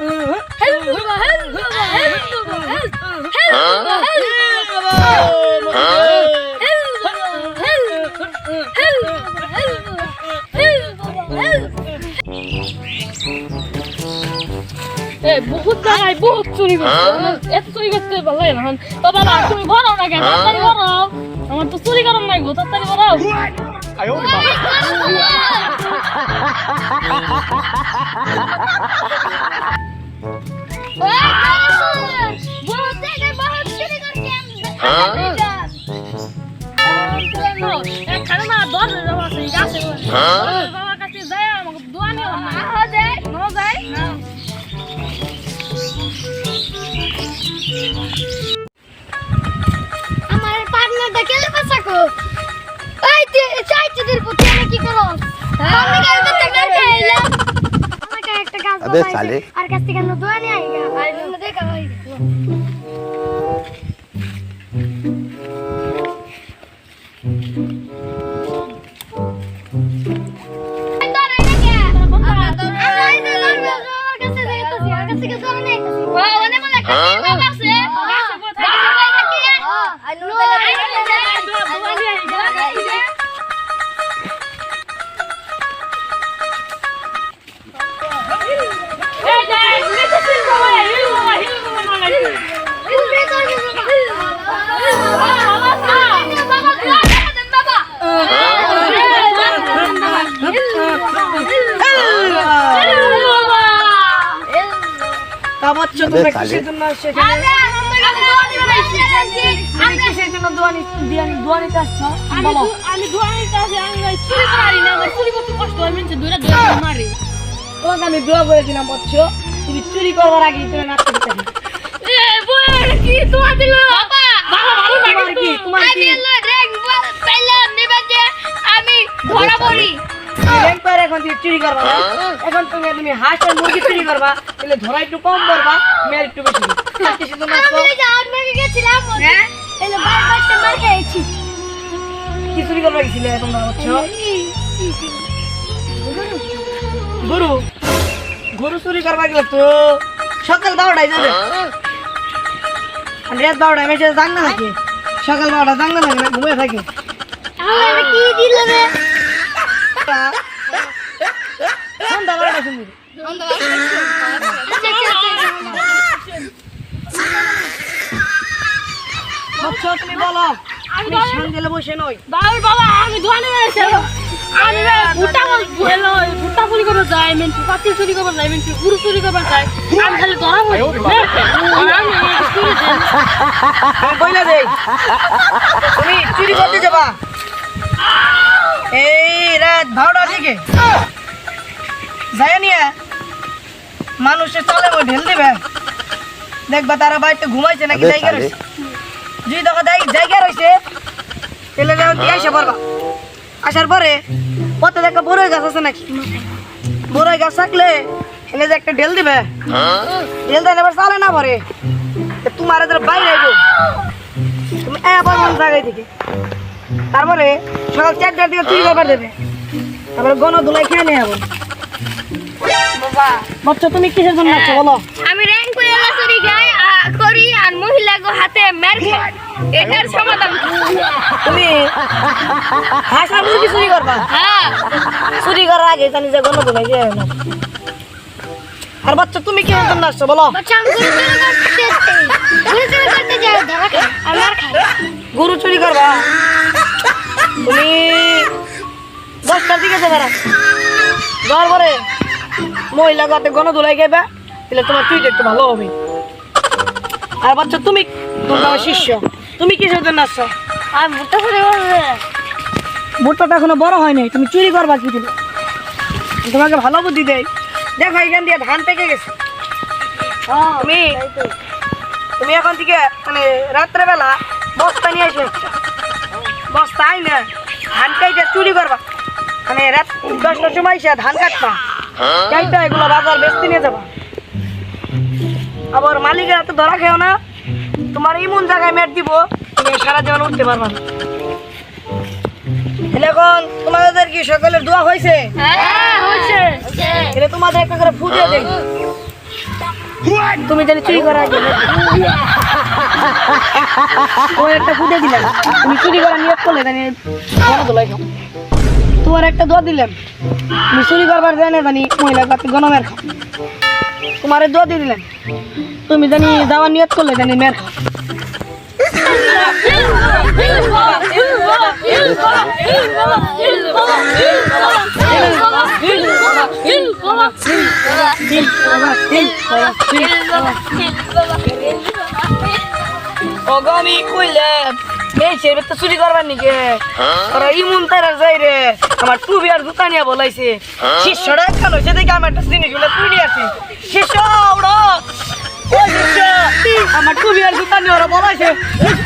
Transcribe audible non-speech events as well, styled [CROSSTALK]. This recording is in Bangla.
햄버거 햄버거 햄버거 햄버거 햄버거 햄버거 뭐 혼자 뭐 소리고 어? 어? 애써 소리가 쓰 말라야 난. 봐봐라 소리 어? 걸어 나게. 다리 걸어. 나만 또 소리 걸어 말고 다리 걸어. 아유 봐. [LAUGHS] আমার পার্টনারটা কেলে পাসাকো এই তুই চাইছিদের প্রতি আমি কি করো? আমি কালকে তো বের খাইলাম আমাকে একটা গাছ আর কাছ থেকে নো দোয়া নিয়ে আইগা আর নো দেখা হই দূরে মারি তোমাকে আমি দোয়া করে দিলাম বাচ্চ তুমি চুরি করবার আগে তুমি কি দিল ভালো তোমার কি তোমার কি আমি ধরা পড়ি এখন তুমি চুরি করবা না? এখন তুমি তুমি হাঁস আর মুরগি চুরি করবা তাহলে ধরা একটু কম করবা মেয়ের একটু বেশি? আমি যাওয়ার গেছিলাম হ্যাঁ? এলো বার বারটা মার খেয়েছি। কি চুরি করবা গেছিলে তোমরা বাচ্চ গরু গরু চুরি করবা গেলে তো সকাল বারোটায় যাবে। আর রাত বারোটায় মেয়েছে জাঙ্গা থাকে। সকাল বারোটা থাকে ঘুমিয়ে থাকে। কি দিল রে? তুমি বলো। আমি বসে নই। বাবা বাবা আমি দোয়া নিতে আমি ভুট্টা বল ভুট্টা চুরি করতে যাই মিন পাতি চুরি করতে যাই মিন গুরু চুরি করতে যাই আমি খালি ধরা পড়ি আমি চুরি দেন আমি কইলা দেই। তুমি চুরি করতে যাবা। এই রাত বারোটা থেকে যায় নিয়ে মানুষের চলে ঢেল দেবে। দেখবা তারা বাড়িতে ঘুমাইছে নাকি আবে জায়গা সালে। রয়েছে। যদি দেখো যাই জায়গা রয়েছে তাহলে যেমন দিয়ে আসে পারবা আসার পরে কত দেখা বড়ই গাছ আছে নাকি? বড়ই গাছ থাকলে এনে যে একটা ঢেল দিবে। ঢেল দেন এবার চালে না পরে। তোমার এদের বাইরে আইবো। তুমি এবার মন জায়গায় থেকে তারপরে সকাল চারটার দিকে চুরি করবার দেবে। তারপরে গণ ধুলাই খেয়ে নিয়ে যাব বাচ্চা তুমি কিসের জন্য আছো বলো। আমি র্যাঙ্ক করে খাই আ- করি আর মহিলা গো হাতে মের খাই। এটার সমাধান তুমি হাঁস মুরগি চুরি করবা? হ্যাঁ। চুরি করার আগে জানি যে গণ দিয়ে না আর বাচ্চা তুমি কিসের জন্য আসছো বলো। বাচ্চা আমি গুরু চুরি করতে গুরু চুরি করতে যাই ধরা খাই আর খাই। গরু চুরি করবা? তুমি দশটার দিকে যাবে মহিলা গাতে গণ ধুলাই খাইবে তাহলে তোমার চুরিটা একটু ভালো হবে। আর বাচ্চা তুমি তোমার শিষ্য। তুমি কিসের জন্য আসছো? আর ভুট্টা চুরি করবে। ভুট্টাটা এখনও বড় হয়নি তুমি চুরি করবা কি দিলে তোমাকে ভালো বুদ্ধি দেয় দেখো এখান দিয়ে ধান পেকে গেছে। তুমি তুমি এখন থেকে মানে রাত্রেবেলা বস্তা নিয়ে এসে বস্তা আই না ধান কাইটা চুরি করবা। মানে রাত দশটার সময় এসে ধান কাটবা। কাইটা এগুলো বাজার বেচতে নিয়ে যাবা। আবার মালিকের ধরা খেও না। তোমার এমন জায়গায় মেট দিব তুমি সারা জীবন উঠতে পারবা না। এখন তোমাদের কি সকালের দোয়া হয়েছে? হ্যাঁ এটা তোমাদের একটা করে ফুটিয়ে দেই। তুমি জানি চুরি করা আগে তোমার একটা ফুটে দিলাম। তুমি চুরি করা নিয়োগ করলে জানি তোমার একটা দোয়া দিলাম। তুমি চুরি করবার জানে জানি মহিলা বাতি গণমের খাও তোমার দোয়া দিয়ে দিলাম। তুমি জানি যাওয়ার নিয়ত করলে জানি মেয়ের খাও অগামি কইলে ছেলে তো নিকে ওরা ইমুন তারা যাই রে। আমার টু আর জুতা বলাইছে। শিষ্যরা কাল হয়েছে দেখে আমার একটা জিনিসগুলো তুই নিয়ে শিষ্য ওরা আমার টু বিয়ার জুতা নিয়ে ওরা বলাইছে শিষ্য